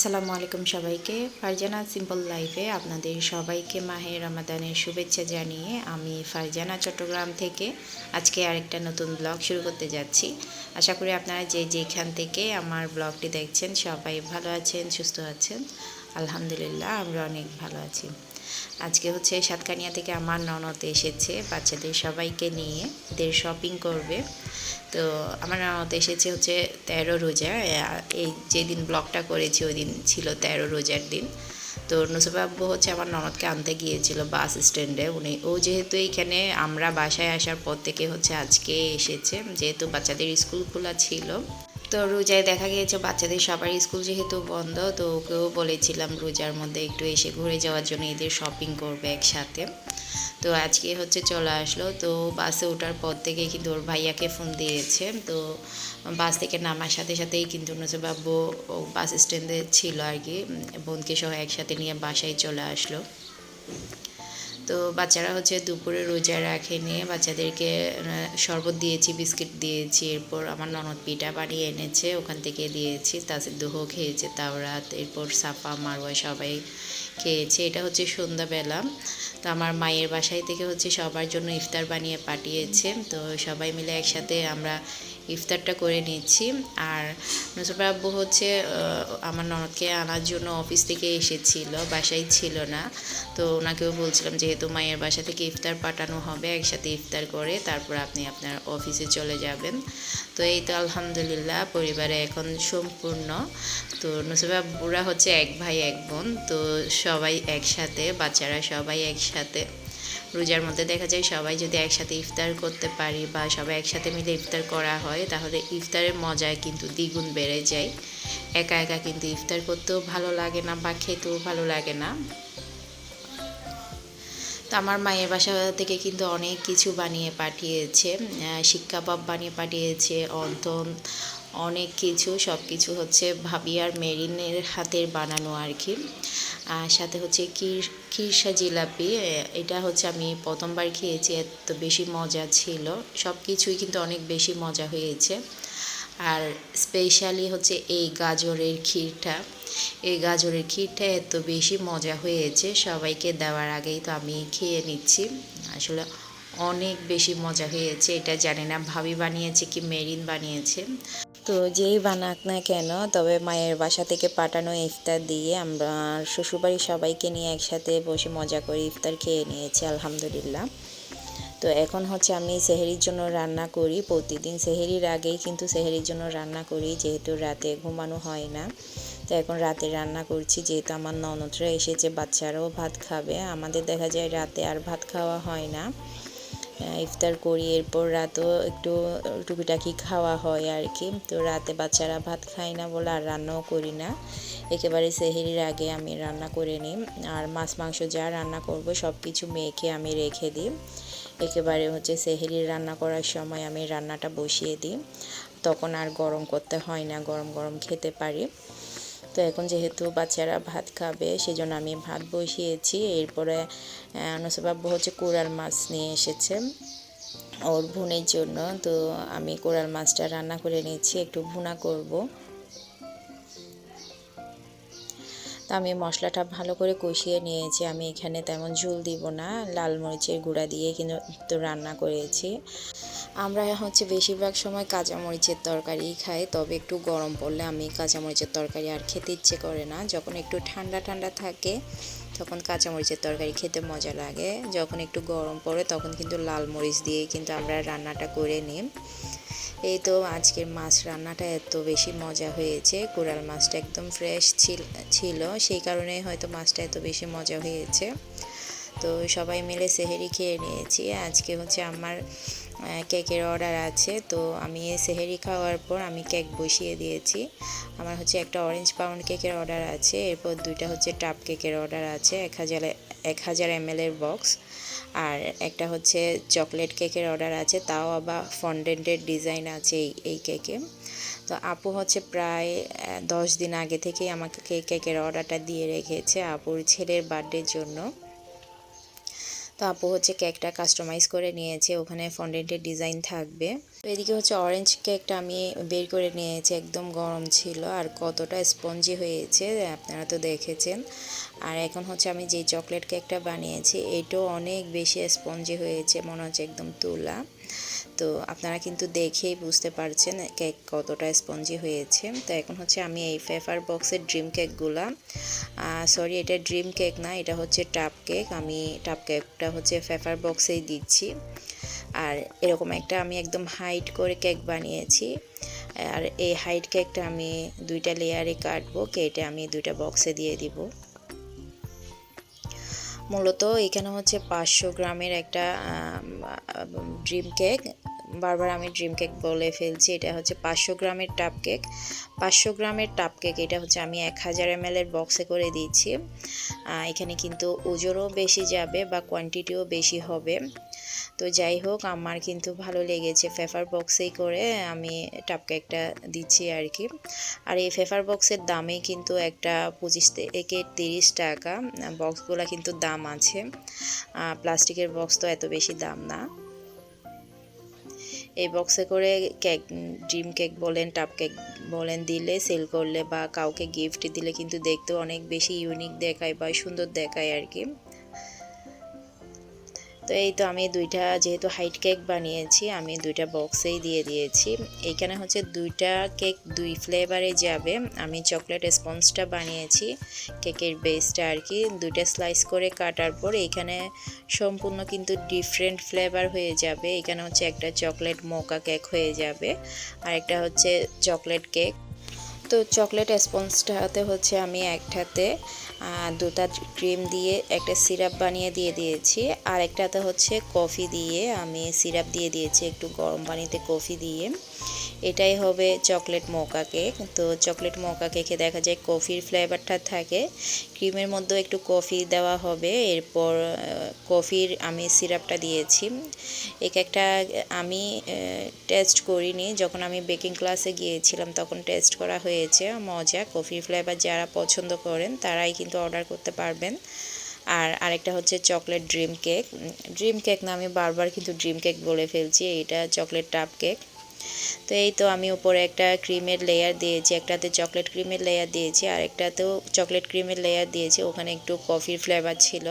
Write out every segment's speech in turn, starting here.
আসসালামু আলাইকুম সবাইকে। ফারজানা সিম্পল লাইফে আপনাদের সবাইকে মাহের রমাদানের শুভেচ্ছা জানিয়ে আমি ফারজানা চট্টগ্রাম থেকে আজকে আরেকটা নতুন ব্লগ শুরু করতে যাচ্ছি। আশা করি আপনারা যে যেখান থেকে আমার ব্লগটি দেখছেন সবাই ভালো আছেন, সুস্থ আছেন। আলহামদুলিল্লাহ, আমরা অনেক ভালো আছি। আজকে হচ্ছে সাতকানিয়া থেকে আমার ননদ এসেছে বাচ্চাদের সবাইকে নিয়ে, এদের শপিং করবে। তো আমার ননদ এসেছে হচ্ছে তেরো রোজা, এই যেদিন ব্লগটা করেছি ওই দিন ছিল তেরো রোজার দিন। তো নুসবাব্বু হচ্ছে আমার ননদকে আনতে গিয়েছিল বাস স্ট্যান্ডে উনি, ও যেহেতু এইখানে আমরা বাসায় আসার পর থেকে হচ্ছে আজকে এসেছে, যেহেতু বাচ্চাদের স্কুল খোলা ছিল। তো রোজায় দেখা গিয়েছে বাচ্চাদের সবার স্কুল যেহেতু বন্ধ, তো ওকেও বলেছিলাম রোজার মধ্যে একটু এসে ঘুরে যাওয়ার জন্য এদের শপিং করবে একসাথে। তো আজকে হচ্ছে চলে আসলো, তো বাসে ওঠার পর থেকে কিন্তু ওর ভাইয়াকে ফোন দিয়েছে। তো বাস থেকে নামার সাথে সাথেই কিন্তু বাবু বাস স্ট্যান্ডে ছিল আর কি। বোনকে সহ একসাথে নিয়ে বাসায় চলে আসলো। তো বাচ্চারা হচ্ছে দুপুরে রোজা রাখে নিয়ে বাচ্চাদেরকে শরবত দিয়েছি, বিস্কিট দিয়েছি, এরপর আমার ননদ পিঠা বানিয়ে এনেছে, ওখান থেকে দিয়েছি তাসির দুহো খেয়েছে, তাওরাত, এরপর সাফা মারোয়া সবাই খেয়েছে। এটা হচ্ছে সন্ধ্যাবেলা। তো আমার মায়ের বাসায় থেকে হচ্ছে সবার জন্য ইফতার বানিয়ে পাঠিয়েছে। তো সবাই মিলে একসাথে আমরা ইফতারটা করে নিচ্ছি। আর নসরবা আব্বু হচ্ছে আমার ননদকে আনার জন্য অফিস থেকে এসেছিল, বাসায় ছিল না। তো ওনাকেও বলছিলাম যেহেতু মায়ের বাসা থেকে ইফতার পাঠানো হবে, একসাথে ইফতার করে তারপর আপনি আপনার অফিসে চলে যাবেন। তো এই তো আলহামদুলিল্লাহ, পরিবারে এখন সম্পূর্ণ। তো নসরবা আব্বুরা হচ্ছে এক ভাই, এক বোন। তো সবাই একসাথে, বাচ্চারা সবাই একসাথে। রোজার মধ্যে দেখা যায় সবাই যদি একসাথে ইফতার করতে পারি বা সবাই একসাথে মিলে ইফতার করা হয়, তাহলে ইফতারের মজায় কিন্তু দ্বিগুণ বেড়ে যায়। একা একা কিন্তু ইফতার করতেও ভালো লাগে না বা খেতেও ভালো লাগে না। তো আমার মায়ের বাসা থেকে কিন্তু অনেক কিছু বানিয়ে পাঠিয়েছে পাপ বানিয়ে পাঠিয়েছে অন্তন অনেক কিছু সব কিছু হচ্ছে ভাবি আর মেরিনের হাতের বানানো আর কি। আর সাথে হচ্ছে কির কিরসা জিলাপি এটা হচ্ছে আমি প্রথমবার খেয়েছি, এত বেশি মজা ছিল। সব কিছুই কিন্তু অনেক বেশি মজা হয়েছে। আর স্পেশালি হচ্ছে এই গাজরের ক্ষীরটা, এই গাজরের ক্ষীরটা এত বেশি মজা হয়েছে, সবাইকে দেওয়ার আগেই তো আমি খেয়ে নিচ্ছি। আসলে অনেক বেশি মজা হয়েছে, এটা জানি না, ভাবি বানিয়েছে কি মেরিন বানিয়েছে। তো যেই বানাক না কেন, তবে মায়ের বাসা থেকে পাঠানো ইফতার দিয়ে আমরা শ্বশুরবাড়ির সবাইকে নিয়ে একসাথে বসে মজা করে ইফতার খেয়ে নিয়েছি, আলহামদুলিল্লাহ। তো এখন হচ্ছে আমি সেহেরির জন্য রান্না করি, প্রতিদিন সেহেরির আগেই কিন্তু সেহেরির জন্য রান্না করি, যেহেতু রাতে ঘুমানো হয় না। তো এখন রাতে রান্না করছি, যেহেতু আমার ননদরা এসেছে, বাচ্চারাও ভাত খাবে। আমাদের দেখা যায় রাতে আর ভাত খাওয়া হয় না। ইফতার করি, এরপর রাতেও একটু টুকিটাকি খাওয়া হয় আর কি তো রাতে বাচ্চারা ভাত খায় না বলে আর রান্নাও করি না। একেবারে সেহেরির আগে আমি রান্না করে নিই। আর মাছ, মাংস যা রান্না করব সব কিছু মেখে আমি রেখে দিই। একেবারে হচ্ছে সেহেরির রান্না করার সময় আমি রান্নাটা বসিয়ে দিই। তখন আর গরম করতে হয় না, গরম গরম খেতে পারি। তো এখন যেহেতু বাচ্চারা ভাত খাবে সেই জন্য আমি ভাত বসিয়েছি। এরপরে নসবাব্বু হচ্ছে কুড়াল মাছ নিয়ে এসেছে ওর ভুনের জন্য। তো আমি কোরাল মাছটা রান্না করে নিচ্ছি, একটু ভুনা করব। তো আমি মশলাটা ভালো করে কষিয়ে নিয়েছি। আমি এখানে তেমন ঝুল দিব না, লাল মরিচের গুঁড়া দিয়ে কিন্তু রান্না করেছি। আমরা হচ্ছে বেশিরভাগ সময় কাঁচামরিচের তরকারি খাই, তবে একটু গরম পড়লে আমি কাঁচামরিচের তরকারি আর খেতে ইচ্ছে করে না। যখন একটু ঠান্ডা ঠান্ডা থাকে তখন কাঁচামরিচের তরকারি খেতে মজা লাগে। যখন একটু গরম পড়ে তখন কিন্তু লাল মরিচ দিয়ে কিন্তু আমরা রান্নাটা করে নিই। এই তো আজকের মাছ রান্নাটা এত বেশি মজা হয়েছে। কোরাল মাছটা একদম ফ্রেশ ছিল। সেই কারণে হয়তো মাছটা এত বেশি মজা হয়েছে। তো সবাই মিলে সেহেরি খেয়ে নিয়েছি। আজকে হচ্ছে আমার কেকের অর্ডার আছে, তো আমি সেহেরি খাওয়ার পর আমি কেক বসিয়ে দিয়েছি। আমার হচ্ছে একটা অরেঞ্জ পাউন্ড কেকের অর্ডার আছে, এরপর দুইটা হচ্ছে টাপ কেকের অর্ডার আছে, এক হাজার এক হাজার এম এর বক্স আর একটা হচ্ছে চকলেট কেকের অর্ডার আছে, তাও আবার ফন্ডেন্টের ডিজাইন আছে এই এই কেকে। তো আপু হচ্ছে প্রায় দশ দিন আগে থেকেই আমাকে কেকের অর্ডারটা দিয়ে রেখেছে, আপুর ছেলের বার্থডের জন্য। তো আপু হচ্ছে কেকটা কাস্টমাইজ করে নিয়েছে, ওখানে ফন্ডেন্টের ডিজাইন থাকবে। তো এদিকে হচ্ছে অরেঞ্জ কেকটা আমি বের করে নিয়েছি, একদম গরম ছিল, আর কতটা স্পঞ্জি হয়েছে, আপনারা তো দেখেছেন। আর এখন হচ্ছে আমি যে চকলেট কেকটা বানিয়েছি, এটাও অনেক বেশি স্পঞ্জি হয়েছে, মনে হচ্ছে একদম তুলা। তো আপনারা কিন্তু দেখেই বুঝতে পারছেন কেক কতটা স্পঞ্জি হয়েছে। তো এখন হচ্ছে আমি এই ফেফার বক্সের ড্রিম কেকগুলা সরি এটা ড্রিম কেক না, এটা হচ্ছে টাপ কেক আমি টাপ কেকটা হচ্ছে ফেফার বক্সেই দিচ্ছি। আর এরকম একটা আমি একদম হাইট করে কেক বানিয়েছি। আর এই হাইট কেকটা আমি দুইটা লেয়ারে কাটবো, কেটে আমি দুইটা বক্সে দিয়ে দিব। মূলত এখানে হচ্ছে পাঁচশো গ্রামের একটা ড্রিম কেক বারবার আমি ড্রিম কেক বলে ফেলছি, এটা হচ্ছে পাঁচশো গ্রামের টাপ কেক পাঁচশো গ্রামের টাপ কেক এটা হচ্ছে আমি এক হাজার এম এর বক্সে করে দিচ্ছি এখানে কিন্তু ওজনও বেশি যাবে বা কোয়ান্টিটিও বেশি হবে। তো যাই হোক, আমার কিন্তু ভালো লেগেছে ফেফার বক্সেই করে আমি টাপ কেকটা দিচ্ছি আর কি। আর এই ফেফার বক্সের দামে কিন্তু একটা পঁচিশ থেকে তিরিশ টাকা বক্সগুলো কিন্তু দাম আছে। প্লাস্টিকের বক্স তো এত বেশি দাম না। এই বক্সে করে কেক ড্রিম কেক বলেন টাপ কেক বলেন দিলে সেল করলে বা কাউকে গিফট দিলে কিন্তু দেখতে অনেক বেশি ইউনিক দেখায় বা সুন্দর দেখায় আর কি। তো এই তো আমি দুইটা, যেহেতু হাইট কেক বানিয়েছি, আমি দুইটা বক্সেই দিয়ে দিয়েছি। এইখানে হচ্ছে দুইটা কেক, দুই ফ্লেভারে যাবে। আমি চকলেট স্পঞ্জটা বানিয়েছি, কেকের বেসটা আর কি। দুইটা স্লাইস করে কাটার পর এখানে সম্পূর্ণ কিন্তু ডিফারেন্ট ফ্লেভার হয়ে যাবে। এখানে হচ্ছে একটা চকলেট মোকা কেক হয়ে যাবে, আর একটা হচ্ছে চকলেট কেক তো চকলেট স্পঞ্জটাতে হচ্ছে আমি একটাতে দুটা ক্রিম দিয়ে একটা সিরাপ বানিয়ে দিয়ে দিয়েছি। আর একটাতে হচ্ছে কফি দিয়ে আমি সিরাপ দিয়ে দিয়েছি একটু গরম পানিতে কফি দিয়ে। এটাই হবে চকলেট মোকা কেক। তো চকলেট মোকা কেকে দেখা যায় কফির ফ্লেভারটা থাকে। ক্রিমের মধ্যেও একটু কফি দেওয়া হবে। এরপর কফির আমি সিরাপটা দিয়েছি। এক একটা, আমি টেস্ট করিনি। যখন আমি বেকিং ক্লাসে গিয়েছিলাম তখন টেস্ট করা হয়েছে। মজা, কফির ফ্লেভার যারা পছন্দ করেন তারাই কিন্তু অর্ডার করতে পারবেন। আর আরেকটা হচ্ছে chocolate dream cake dream cake না, আমি বারবার কিন্তু ড্রিম কেক বলে ফেলছি এটা চকলেট টাপ কেক তো এই তো আমি উপরে একটা ক্রিমের লেয়ার দিয়েছি, একটাতে চকলেট ক্রিমের লেয়ার দিয়েছি, আর একটাতেও চকলেট ক্রিমের লেয়ার দিয়েছি, ওখানে একটু কফির ফ্লেভার ছিল।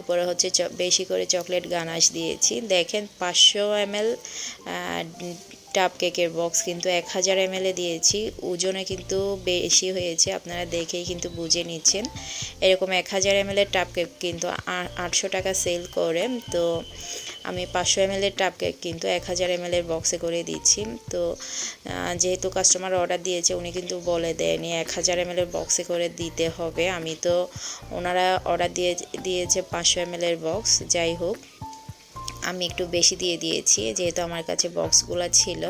উপরে হচ্ছে বেশি করে চকলেট গানাশ দিয়েছি। দেখেন পাঁচশো এমএল টাপ কেকের বক্স কিন্তু এক হাজার এম দিয়েছি। ওজনে কিন্তু বেশি হয়েছে, আপনারা দেখেই কিন্তু বুঝে নিচ্ছেন। এরকম এক হাজার এম টাপ কেক কিন্তু আটশো টাকা সেল করে, তো আমি পাঁচশো এম এর টাপ কেক কিন্তু এক হাজার এম এর বক্সে করে দিচ্ছি। তো যেহেতু কাস্টমার অর্ডার দিয়েছে, উনি কিন্তু বলে দেয়নি, এক হাজার এম এর বক্সে করে দিতে হবে। আমি তো ওনারা অর্ডার দিয়ে দিয়েছে পাঁচশো এম এর বক্স যাই হোক। আমি একটু বেশি দিয়ে দিয়েছি, যেহেতু আমার কাছে বক্সগুলো ছিল।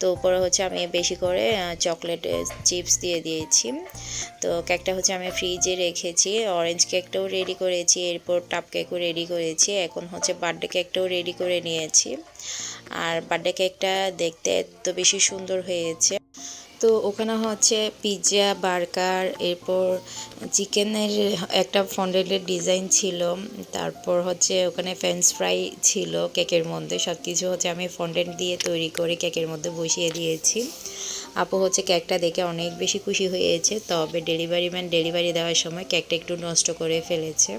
তো উপরে হচ্ছে আমি বেশি করে চকলেট চিপস দিয়ে দিয়েছি। তো কেকটা হচ্ছে আমি ফ্রিজে রেখেছি অরেঞ্জ কেকটাও রেডি করেছি, এরপর টাপ কেকও রেডি করেছি, এখন হচ্ছে বার্থডে কেকটাও রেডি করে নিয়েছি। আর বার্থডে কেকটা দেখতে এত বেশি সুন্দর হয়েছে। তো ওখানে হচ্ছে পিৎজা বার্গার এরপর চিকেনের একটা ফন্ডেলের ডিজাইন ছিল। তারপর হচ্ছে ওখানে ফ্রেঞ্চ ফ্রাই ছিল কেকের মধ্যে। সব কিছু হচ্ছে আমি ফন্ডেন্ট দিয়ে তৈরি করে কেকের মধ্যে বসিয়ে দিয়েছি। আপু হচ্ছে কেকটা দেখে অনেক বেশি খুশি হয়েছে। তবে ডেলিভারি ম্যান ডেলিভারি দেওয়ার সময় কেকটা একটু নষ্ট করে ফেলেছে।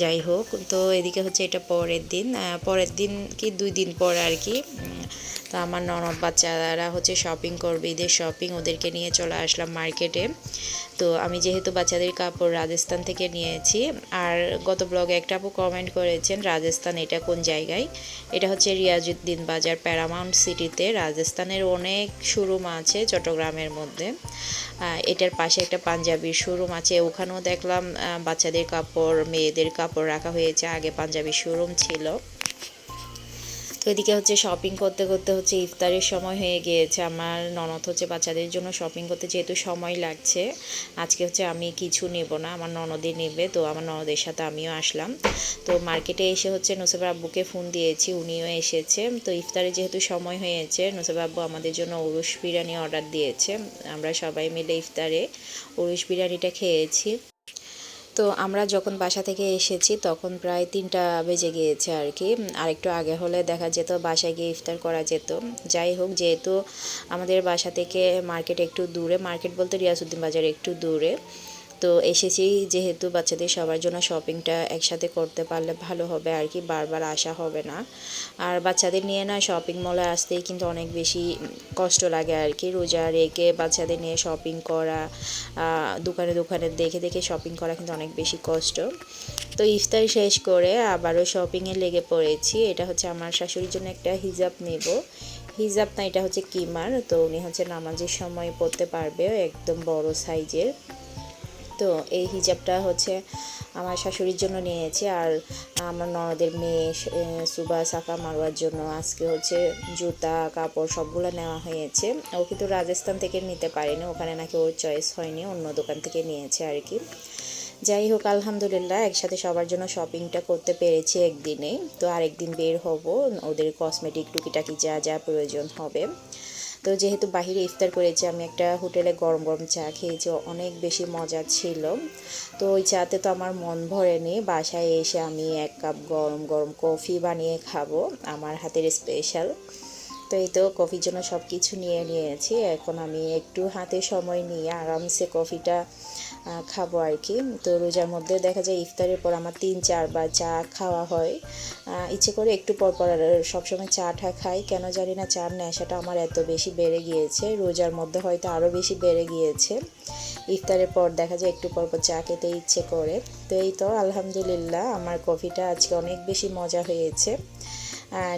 যাই হোক, তো এদিকে হচ্ছে এটা পরের দিন পরের দিন কি দুই দিন পর আর কি তো আমার ননদ বাচ্চারা হচ্ছে শপিং করবে, ঈদের শপিং ওদেরকে নিয়ে চলে আসলাম মার্কেটে তো আমি যেহেতু বাচ্চাদের কাপড় রাজস্থান থেকে নিয়েছি, আর গত ব্লগে একটা আপু কমেন্ট করেছেন, রাজস্থান এটা কোন জায়গায়? এটা হচ্ছে রিয়াজুদ্দিন বাজার প্যারামাউন্ট সিটিতে রাজস্থানের অনেক শোরুম আছে চট্টগ্রামের মধ্যে। এটার পাশে একটা পাঞ্জাবির শোরুম আছে। ওখানেও দেখলাম বাচ্চাদের কাপড়, মেয়েদের কাপড় রাখা হয়েছে। আগে পাঞ্জাবির শোরুম ছিল। এদিকে হচ্ছে শপিং করতে করতে হচ্ছে ইফতারের সময় হয়ে গিয়েছে। আমার ননদ হচ্ছে বাচ্চাদের জন্য শপিং করতে যেহেতু সময় লাগছে, আজকে হচ্ছে আমি কিছু নেব না, আমার ননদই নেবে। তো আমার ননদের সাথে আমিও আসলাম। তো মার্কেটে এসে হচ্ছে নোসেফার আব্বুকে ফোন দিয়েছি, উনিও এসেছে। তো ইফতারে যেহেতু সময় হয়েছে নোসেফার আব্বু আমাদের জন্য উরুশ বিরিয়ানি অর্ডার দিয়েছে। আমরা সবাই মিলে ইফতারে উরুশ বিরিয়ানিটা খেয়েছি। তো আমরা যখন বাসা থেকে এসেছি, তখন প্রায় তিনটা বেজে গিয়েছে আর কি। আরেকটু আগে হলে দেখা যেত বাসায় গিয়ে ইফতার করা যেত। যাই হোক, যেহেতু আমাদের বাসা থেকে মার্কেট একটু দূরে, মার্কেট বলতে রিয়াসুদ্দিন বাজার একটু দূরে তো এসেছি যেহেতু বাচ্চাদের সবার জন্য শপিংটা একসাথে করতে পারলে ভালো হবে আর কি, বারবার আসা হবে না। আর বাচ্চাদের নিয়ে না শপিং মলে আসতেই কিন্তু অনেক বেশি কষ্ট লাগে আর কি, রোজা রেখে বাচ্চাদের নিয়ে শপিং করা দোকানে দোকানে দেখে দেখে শপিং করা কিন্তু অনেক বেশি কষ্ট। তো ইফতার শেষ করে আবারও শপিংয়ে লেগে পড়েছি। এটা হচ্ছে আমার শাশুড়ির জন্য একটা হিজাব নেব। হিজাব না, এটা হচ্ছে কিমার। তো উনি হচ্ছে নামাজের সময় পরতে পারবে, একদম বড় সাইজের তো এই হিজাবটা হচ্ছে আমার শাশুড়ির জন্য নিয়েছি আর আমার ননদের মেয়ে সুবা, সাফা মারোয়ার জন্য। আজকে হচ্ছে জুতা, কাপড় সবগুলো নেওয়া হয়েছে। ও কিন্তু রাজস্থান থেকে নিতে পারেনি। ওখানে নাকি ওর চয়েস হয়নি, অন্য দোকান থেকে নিয়েছে আর কি। যাই হোক, আলহামদুলিল্লাহ, একসাথে সবার জন্য শপিংটা করতে পেরেছি একদিনে তো আরেকদিন বের হব। ওদের কসমেটিক টুকিটাকি যা যা প্রয়োজন হবে। তো যেহেতু বাহিরে ইফতার করেছি, আমি একটা হোটেলে গরম গরম চা খেয়েছি, অনেক বেশি মজা ছিল। তো ওই চাতে তো আমার মন ভরেনি। বাসায় এসে আমি এক কাপ গরম গরম কফি বানিয়ে খাব, আমার হাতের স্পেশাল তো এই তো কফির জন্য সব কিছু নিয়ে নিয়েছি। এখন আমি একটু হাতে সময় নিয়ে আরামসে কফিটা খাব আর কি। তো রোজার মধ্যে দেখা যায় ইফতারের পর আমার তিন চারবার চা খাওয়া হয়। ইচ্ছে করে একটু পর পর সবসময় চা টা খাই। কেন জানি না চার নেশাটা আমার এত বেশি বেড়ে গিয়েছে। রোজার মধ্যে হয়তো আরও বেশি বেড়ে গিয়েছে। ইফতারের পর দেখা যায় একটু পর পর চা খেতে ইচ্ছে করে। তো এই তো, আলহামদুলিল্লাহ, আমার কফিটা আজকে অনেক বেশি মজা হয়েছে।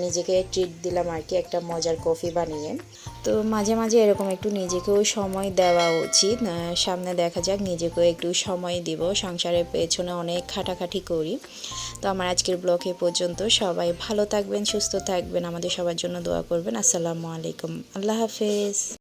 নিজেকে ট্রিট দিলাম আর কি, একটা মজার কফি বানিয়ে। তো মাঝে মাঝে এরকম একটু নিজেকেও সময় দেওয়া উচিত। সামনে দেখা যাক, নিজেকেও একটু সময় দিব। সংসারের পেছনে অনেক খাটাখাটি করি। তো আমার আজকের ব্লগ এ পর্যন্ত, সবাই ভালো থাকবেন, সুস্থ থাকবেন। আমাদের সবার জন্য দোয়া করবেন। আসসালামু আলাইকুম। আল্লাহ হাফেজ।